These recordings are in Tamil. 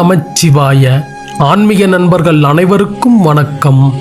நமச்சிவாய. ஆன்மீக நண்பர்கள் அனைவருக்கும் வணக்கம்.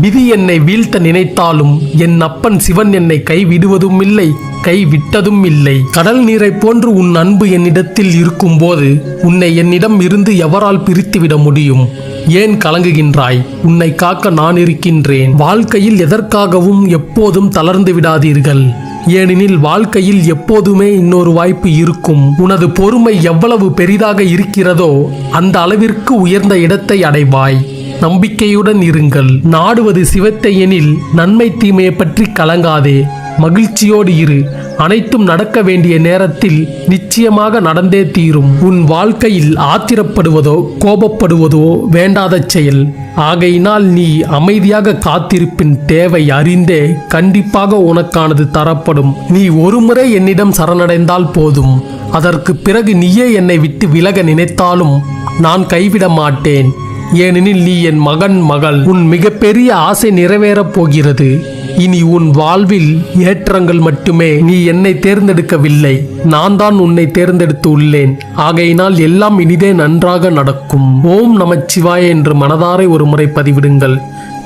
விதி என்னை வீழ்த்த நினைத்தாலும் என் அப்பன் சிவன் என்னை கைவிடுவதும் இல்லை கைவிட்டதும் இல்லை. கடல் நீரை போன்று உன் அன்பு என்னிடத்தில் இருக்கும்போது உன்னை என்னிடம் இருந்து எவரால் பிரித்துவிட முடியும்? ஏன் கலங்குகின்றாய்? உன்னை காக்க நான் இருக்கின்றேன். வாழ்க்கையில் எதற்காகவும் எப்போதும் தளர்ந்து விடாதீர்கள். ஏனெனில் வாழ்க்கையில் எப்போதுமே இன்னொரு வாய்ப்பு இருக்கும். உனது பொறுமை எவ்வளவு பெரிதாக இருக்கிறதோ அந்த அளவிற்கு உயர்ந்த இடத்தை அடைவாய். நம்பிக்கையுடன் இருங்கள். நாடுவது சிவத்தை எனில் நன்மை தீமையை பற்றி கலங்காதே. மகிழ்ச்சியோடு இரு. அனைத்தும் நடக்க வேண்டிய நேரத்தில் நிச்சயமாக நடந்தே தீரும். உன் வாழ்க்கையில் ஆத்திரப்படுவதோ கோபப்படுவதோ வேண்டாத செயல். ஆகையினால் நீ அமைதியாக காத்திருப்பின் தேவை அறிந்தே கண்டிப்பாக உனக்கானது தரப்படும். நீ ஒருமுறை என்னிடம் சரணடைந்தால் போதும். அதற்கு பிறகு நீயே என்னை விட்டு விலக நினைத்தாலும் நான் கைவிட மாட்டேன். ஏனெனில் நீ என் மகன் மகள். உன் மிகப்பெரிய ஆசை நிறைவேறப் போகிறது. இனி உன் வாழ்வில் ஏற்றங்கள் மட்டுமே. நீ என்னை தேர்ந்தெடுக்கவில்லை. நான் தான் உன்னை தேர்ந்தெடுத்து உள்ளேன். ஆகையினால் எல்லாம் இனிதே நன்றாக நடக்கும். ஓம் நமச்சிவாய என்று மனதாரை ஒரு முறை பதிவிடுங்கள்.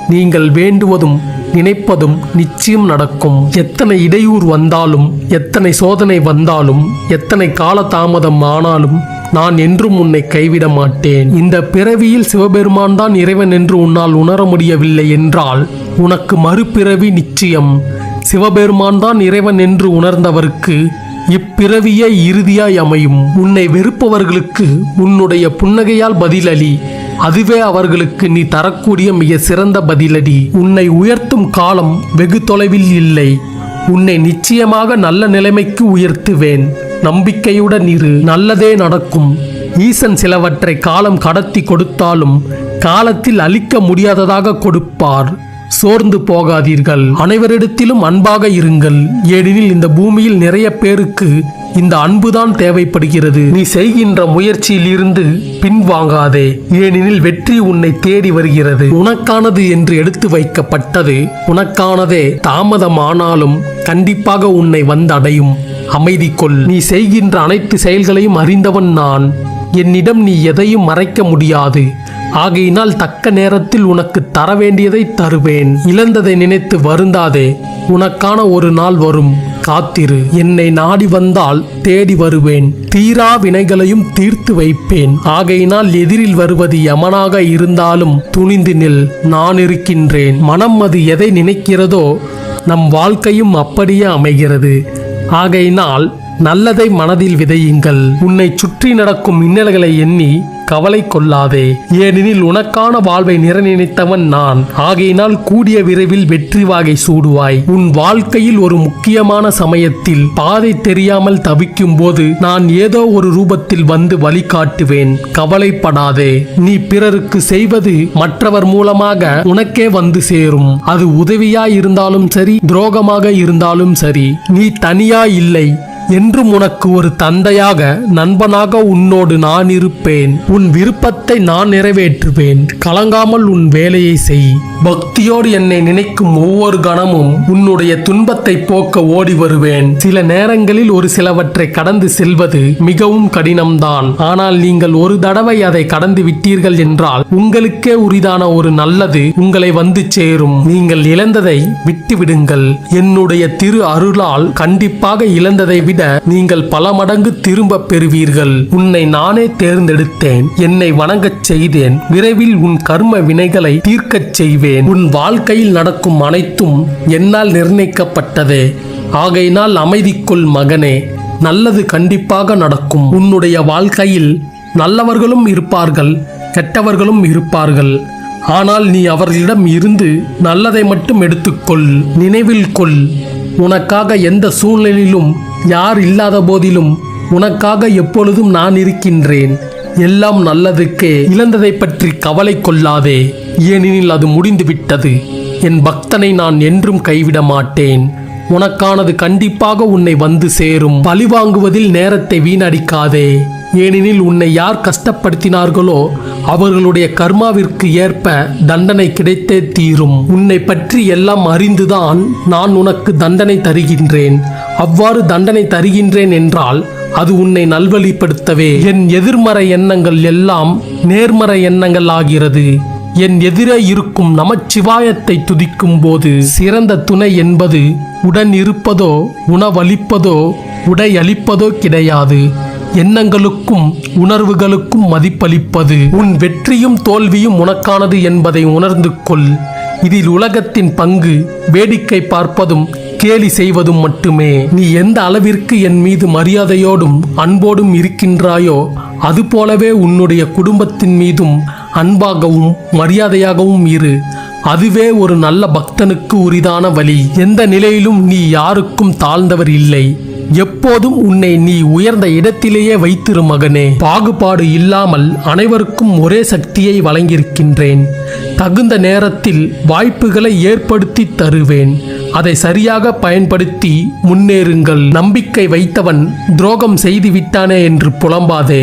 நீங்கள் வேண்டுவதும் நினைப்பதும் நிச்சயம் நடக்கும். எத்தனை இடையூறு வந்தாலும் எத்தனை சோதனை வந்தாலும் எத்தனை கால தாமதம் ஆனாலும் நான் என்றும் உன்னை கைவிட மாட்டேன். இந்த பிறவியில் சிவபெருமான் தான் இறைவன் என்று உன்னால் உணர முடியவில்லை என்றால் உனக்கு மறுபிறவி நிச்சயம். சிவபெருமான் தான் இறைவன் என்று உணர்ந்தவருக்கு இப்பிறவியே இறுதியாய் அமையும். உன்னை வெறுப்பவர்களுக்கு உன்னுடைய புன்னகையால் பதிலளி அதுவே அவர்களுக்கு நீ தரக்கூடிய மிக சிறந்த பதிலடி. உன்னை உயர்த்தும் காலம் வெகு தொலைவில் இல்லை. உன்னை நிச்சயமாக நல்ல நிலைமைக்கு உயர்த்துவேன். நம்பிக்கையுடன் இரு. நல்லதே நடக்கும். ஈசன் சிலவற்றை காலம் கடத்தி கொடுத்தாலும் காலத்தில் அழிக்க முடியாததாக கொடுப்பார். சோர்ந்து போகாதீர்கள். அனைவரிடத்திலும் அன்பாக இருங்கள். ஏனெனில் இந்த பூமியில் நிறைய பேருக்கு இந்த அன்புதான் தேவைப்படுகிறது. நீ செய்கின்ற முயற்சியில் இருந்து பின்வாங்காதே. ஏனெனில் வெற்றி உன்னை தேடி வருகிறது. உனக்கானது என்று எடுத்து வைக்கப்பட்டது உனக்கானதே தாமதமானாலும் கண்டிப்பாக உன்னை வந்தடையும். அமைதி கொள் நீ செய்கின்ற அனைத்து செயல்களையும் அறிந்தவன் நான். என்னிடம் நீ எதையும் மறைக்க முடியாது. ஆகையினால் தக்க நேரத்தில் உனக்கு தர வேண்டியதை தருவேன். இழந்ததை நினைத்து வருந்தாதே. உனக்கான ஒரு நாள் வரும். காத்திரு. என்னை நாடி வந்தால் தேடி வருவேன். தீரா வினைகளையும் தீர்த்து வைப்பேன். ஆகையினால் எதிரில் வருவது யமனாக இருந்தாலும் துணிந்து நில். நான் இருக்கின்றேன். மனம் அது எதை நினைக்கிறதோ நம் வாழ்க்கையும் அப்படியே அமைகிறது. ஆகையினால் நல்லதை மனதில் விதையுங்கள். உன்னை சுற்றி நடக்கும் இன்னல்களை எண்ணி கவலை கொள்ளாதே. ஏனெனில் உனக்கான வாழ்வை நிறநினைத்தவன் நான். ஆகையினால் கூடிய விரைவில் வெற்றி வாகை சூடுவாய். உன் வாழ்க்கையில் ஒரு முக்கியமான சமயத்தில் பாதை தெரியாமல் தவிக்கும் போது நான் ஏதோ ஒரு ரூபத்தில் வந்து வழிகாட்டுவேன். கவலைப்படாதே. நீ பிறருக்கு செய்வது மற்றவர் மூலமாக உனக்கே வந்து சேரும். அது உதவியாய் இருந்தாலும் சரி துரோகமாக இருந்தாலும் சரி. நீ தனியா இல்லை. என்றும் உனக்கு ஒரு தந்தையாக நண்பனாக உன்னோடு நான் இருப்பேன். உன் விருப்பத்தை நான் நிறைவேற்றுவேன். கலங்காமல் உன் வேலையை செய். பக்தியோடு என்னை நினைக்கும் ஒவ்வொரு கணமும் உன்னுடைய துன்பத்தை போக்க ஓடி வருவேன். சில நேரங்களில் ஒரு சிலவற்றை கடந்து செல்வது மிகவும் கடினம்தான். ஆனால் நீங்கள் ஒரு தடவை அதை கடந்து விட்டீர்கள் என்றால் உங்களுக்கே உரிதான ஒரு நல்லது உங்களை வந்து சேரும். நீங்கள் இழந்ததை விட்டுவிடுங்கள். என்னுடைய திரு அருளால் கண்டிப்பாக இழந்ததை விட நீங்கள் பல மடங்கு திரும்ப பெறுவீர்கள். உன்னை நானே தேர்ந்தெடுத்தேன். என்னை வணங்கச் செய்தேன். விரைவில் உன் கர்ம வினைகளை தீர்க்கச் செய்வேன். உன் வாழ்க்கையில் நடக்கும் அனைத்தும் என்னால் நிர்ணயிக்கப்பட்டதே. ஆகையினால் அமைதிக்குள் மகனே. நல்லது கண்டிப்பாக நடக்கும். உன்னுடைய வாழ்க்கையில் நல்லவர்களும் இருப்பார்கள் கெட்டவர்களும் இருப்பார்கள். ஆனால் நீ அவர்களிடம் இருந்து நல்லதை மட்டும் எடுத்துக்கொள். நினைவில் கொள். உனக்காக எந்த சூழ்நிலையிலும் யார் இல்லாத போதிலும் உனக்காக எப்பொழுதும் நான் இருக்கின்றேன். எல்லாம் நல்லதுக்கே இழந்ததை பற்றி கவலை கொள்ளாதே. ஏனெனில் அது முடிந்துவிட்டது. என் பக்தனை நான் என்றும் கைவிட மாட்டேன். உனக்கானது கண்டிப்பாக உன்னை வந்து சேரும். பழிவாங்குவதில் நேரத்தை வீணடிக்காதே. ஏனெனில் உன்னை யார் கஷ்டப்படுத்தினார்களோ அவர்களுடைய கர்மாவிற்கு ஏற்ப தண்டனை கிடைத்தே தீரும். உன்னை பற்றி எல்லாம் அறிந்துதான் நான் உனக்கு தண்டனை தருகின்றேன். அவ்வாறு தண்டனை தருகின்றேன் என்றால் அது உன்னை நல்வழிப்படுத்தவே. என் எதிர்மறை எண்ணங்கள் எல்லாம் நேர்மறை எண்ணங்கள் ஆகிறது. என் எதிரே இருக்கும் நமச்சிவாயத்தை துதிக்கும் போது சிறந்த துணை என்பது உடன் இருப்பதோ உணவளிப்பதோ உடை அளிப்பதோ கிடையாது. எண்ணங்களுக்கும் உணர்வுகளுக்கும் மதிப்பளிப்பது உன் வெற்றியும் தோல்வியும் உனக்கானது என்பதை உணர்ந்து கொள். இதில் உலகத்தின் பங்கு வேடிக்கை பார்ப்பதும் கேலி செய்வதும் மட்டுமே. நீ எந்த அளவிற்கு என் மீது மரியாதையோடும் அன்போடும் இருக்கின்றாயோ அதுபோலவே உன்னுடைய குடும்பத்தின் மீதும் அன்பாகவும் மரியாதையாகவும் இரு. அதுவே ஒரு நல்ல பக்தனுக்கு உரிதான வழி. எந்த நிலையிலும் நீ யாருக்கும் தாழ்ந்தவர் இல்லை. எப்போதும் உன்னை நீ உயர்ந்த இடத்திலேயே வைத்திரு மகனே. பாகுபாடு இல்லாமல் அனைவருக்கும் ஒரே சக்தியை வழங்கியிருக்கின்றேன். தகுந்த நேரத்தில் வாய்ப்புகளை ஏற்படுத்தி தருவேன். அதை சரியாக பயன்படுத்தி முன்னேறுங்கள். நம்பிக்கை வைத்தவன் துரோகம் செய்து விட்டானே என்று புலம்பாதே.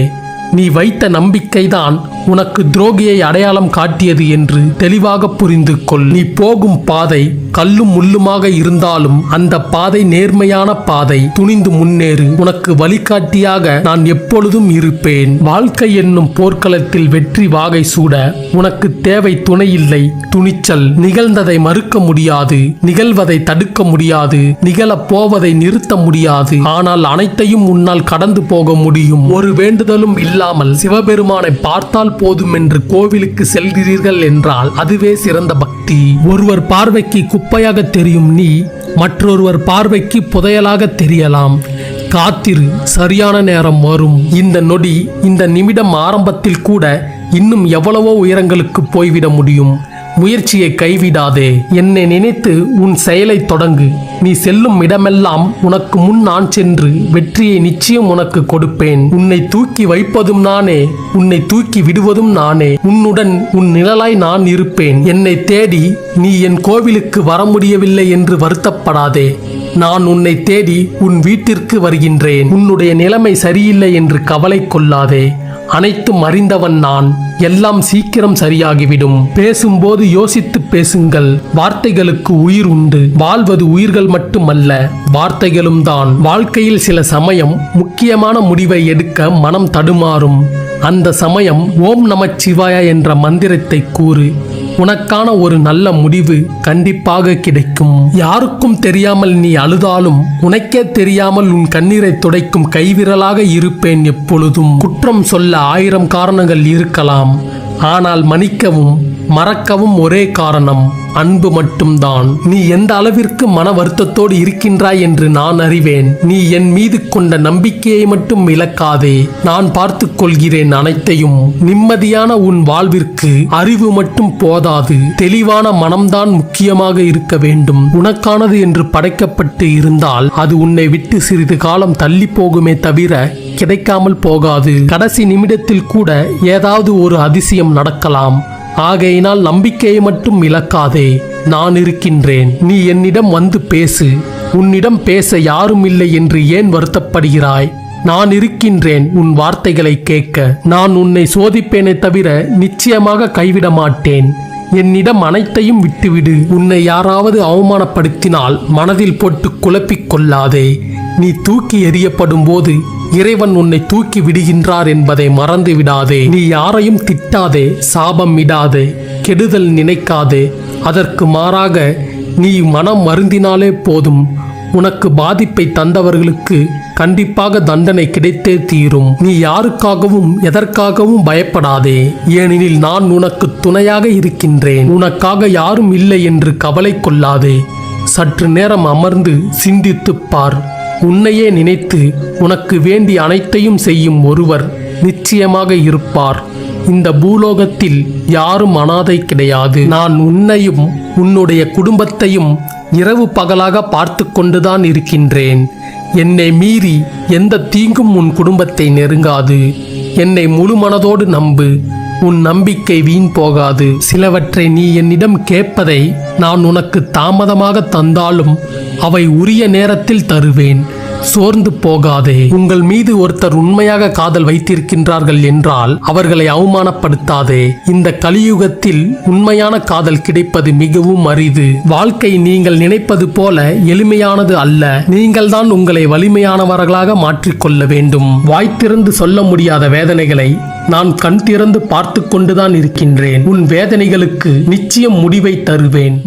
நீ வைத்த நம்பிக்கைதான் உனக்கு துரோகியை அடையாளம் காட்டியது என்று தெளிவாக புரிந்து கொள் நீ போகும் பாதை கல்லும் முள்ளுமாக இருந்தாலும் அந்த பாதை நேர்மையான பாதை துணிந்து முன்னேறு. உனக்கு வழிகாட்டியாக நான் எப்பொழுதும் இருப்பேன். வாழ்க்கை என்னும் போர்க்களத்தில் வெற்றி வாகை சூட உனக்கு தேவை துணையில்லை துணிச்சல் நிகழ்ந்ததை மறுக்க முடியாது. நிகழ்வதை தடுக்க முடியாது. நிகழப் போவதை நிறுத்த முடியாது. ஆனால் அனைத்தையும் உன்னால் கடந்து போக முடியும். ஒரு வேண்டுதலும் இல்லாமல் சிவபெருமானை பார்த்தால் போதும் என்று கோவிலுக்கு செல்கிறீர்கள் என்றால் அதுவே சிறந்த பக்தி. ஒருவர் பார்வைக்கு குப்பையாக தெரியும் நீ மற்றொருவர் பார்வைக்கு புதையலாக தெரியலாம். காத்திரு சரியான நேரம் வரும். இந்த நொடி இந்த நிமிடம் ஆரம்பத்தில் கூட இன்னும் எவ்வளவோ உயரங்களுக்கு போய்விட முடியும். முயற்சியை கைவிடாதே. என்னை நினைத்து உன் செயலை தொடங்கு. நீ செல்லும் இடமெல்லாம் உனக்கு முன் நான் சென்று வெற்றியை நிச்சயம் உனக்கு கொடுப்பேன். உன்னை தூக்கி வைப்பதும் நானே. உன்னை தூக்கி விடுவதும் நானே. உன்னுடன் உன் நிழலாய் நான் இருப்பேன். என்னை தேடி நீ என் கோவிலுக்கு வர முடியவில்லை என்று வருத்தப்படாதே. நான் உன்னை தேடி உன் வீட்டிற்கு வருகின்றேன். உன்னுடைய நிலைமை சரியில்லை என்று கவலை கொள்ளாதே. அனைத்தும் அறிந்தவன் நான். எல்லாம் சீக்கிரம் சரியாகிவிடும். பேசும்போது யோசித்து பேசுங்கள். வார்த்தைகளுக்கு உயிர் உண்டு. வாழ்வது உயிர்கள் மட்டுமல்ல வார்த்தைகளும் தான். வாழ்க்கையில் சில சமயம் முக்கியமான முடிவை எடுக்க மனம் தடுமாறும். அந்த சமயம் ஓம் நமச்சிவாய என்ற மந்திரத்தை கூறு. உனக்கான ஒரு நல்ல முடிவு கண்டிப்பாக கிடைக்கும். யாருக்கும் தெரியாமல் நீ அழுதாலும் உனக்கே தெரியாமல் உன் கண்ணீரை துடைக்கும் கைவிரலாக இருப்பேன் எப்பொழுதும். குற்றம் சொல்ல ஆயிரம் காரணங்கள் இருக்கலாம். ஆனால் மன்னிக்கவும் மறக்கவும் ஒரே காரணம் அன்பு மட்டும்தான். நீ எந்த அளவிற்கு மன வருத்தத்தோடு இருக்கின்றாய் என்று நான் அறிவேன். நீ என் மீது கொண்ட நம்பிக்கையை மட்டும் இழக்காதே. நான் பார்த்து கொள்கிறேன் அனைத்தையும். நிம்மதியான உன் வாழ்விற்கு அறிவு மட்டும் போதாது. தெளிவான மனம்தான் முக்கியமாக இருக்க வேண்டும். உனக்கானது என்று படைக்கப்பட்டு இருந்தால் அது உன்னை விட்டு சிறிது காலம் தள்ளி போகுமே தவிர கிடைக்காமல் போகாது. கடைசி நிமிடத்தில் கூட ஏதாவது ஒரு அதிசயம் நடக்கலாம். ஆகையினால் நம்பிக்கையை மட்டும் இழக்காதே. நான் இருக்கின்றேன். நீ என்னிடம் வந்து பேசு. உன்னிடம் பேச யாரும் இல்லை என்று ஏன் வருத்தப்படுகிறாய்? நான் இருக்கின்றேன் உன் வார்த்தைகளை கேட்க. நான் உன்னை சோதிப்பேனே தவிர நிச்சயமாக கைவிட மாட்டேன். என்னிடம் அனைத்தையும் விட்டுவிடு. உன்னை யாராவது அவமானப்படுத்தினால் மனதில் போட்டு குழப்பிக் கொள்ளாதே. நீ தூக்கி எறியப்படும் போது இறைவன் உன்னை தூக்கி விடுகின்றார் என்பதை மறந்து விடாதே. நீ யாரையும் திட்டாதே சாபம் இடாதே கெடுதல் நினைக்காதே. அதற்கு மாறாக நீ மனம் வருந்தினாலே போதும். உனக்கு பாதிப்பை தந்தவர்களுக்கு கண்டிப்பாக தண்டனை கிடைத்தே தீரும். நீ யாருக்காகவும் எதற்காகவும் பயப்படாதே. ஏனெனில் நான் உனக்கு துணையாக இருக்கின்றேன். உனக்காக யாரும் இல்லை என்று கவலை கொள்ளாதே. சற்று நேரம் அமர்ந்து சிந்தித்துப் பார். உன்னையே நினைத்து உனக்கு வேண்டி அனைத்தையும் செய்யும் ஒருவர் நிச்சயமாக இருப்பார். இந்த பூலோகத்தில் யாரும் அனாதை கிடையாது. நான் உன்னையும் உன்னுடைய குடும்பத்தையும் இரவு பகலாக பார்த்து கொண்டுதான் இருக்கின்றேன். என்னை மீறி எந்த தீங்கும் உன் குடும்பத்தை நெருங்காது. என்னை முழு மனதோடு நம்பு உன் நம்பிக்கை வீண் போகாது. சிலவற்றை நீ என்னிடம் கேட்பதை நான் உனக்கு தாமதமாக தந்தாலும் அவை உரிய நேரத்தில் தருவேன். சோர்ந்து போகாதே. உங்கள் மீது ஒருத்தர் உண்மையாக காதல் வைத்திருக்கின்றார்கள் என்றால் அவர்களை அவமானப்படுத்தாதே. இந்த கலியுகத்தில் உண்மையான காதல் கிடைப்பது மிகவும் அரிது. வாழ்க்கை நீங்கள் நினைப்பது போல எளிமையானது அல்ல. நீங்கள் தான் உங்களை வலிமையானவர்களாக மாற்றிக்கொள்ள வேண்டும். வாய்த்திறந்து சொல்ல முடியாத வேதனைகளை நான் கண் திறந்து பார்த்து கொண்டுதான் இருக்கின்றேன். உன் வேதனைகளுக்கு நிச்சயம் முடிவை தருவேன்.